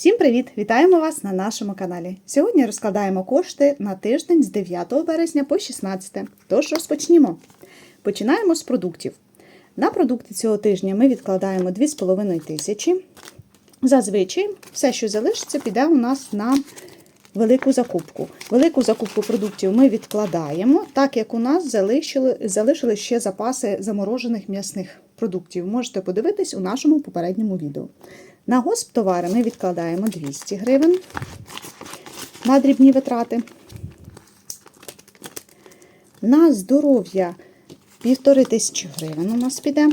Всім привіт! Вітаємо вас на нашому каналі. Сьогодні розкладаємо кошти на тиждень з 9 березня по 16. Тож розпочнімо. Починаємо з продуктів. На продукти цього тижня ми відкладаємо 2,5 тисячі. Зазвичай все, що залишиться, піде у нас на велику закупку. Велику закупку продуктів ми відкладаємо, так як у нас залишили, залишили ще запаси заморожених м'ясних продуктів. Можете подивитись у нашому попередньому відео. На госптовари ми відкладаємо 200 гривень на дрібні витрати. На здоров'я 1500 гривень у нас піде.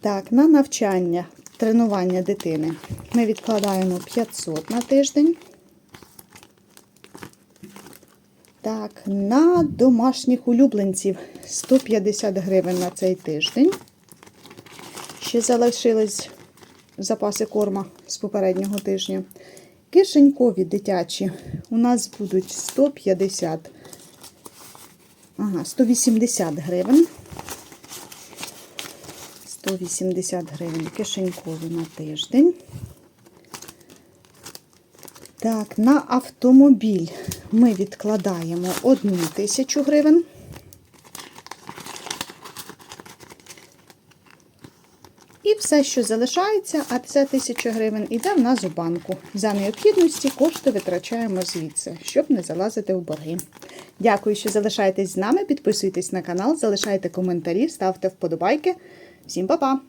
Так, на навчання, тренування дитини ми відкладаємо 500 на тиждень. Так, на домашніх улюбленців 150 гривень на цей тиждень. Ще залишились запаси корма з попереднього тижня. Кишенькові дитячі у нас будуть 150, ага, 180 гривень. 180 гривень кишенькові на тиждень. Так, на автомобіль ми відкладаємо 1 тисячу гривень. І все, що залишається, а це 1000 гривень, іде в нас у банку. За необхідності кошти витрачаємо звідси, щоб не залазити в борги. Дякую, що залишаєтесь з нами. Підписуйтесь на канал, залишайте коментарі, ставте вподобайки. Всім па-па!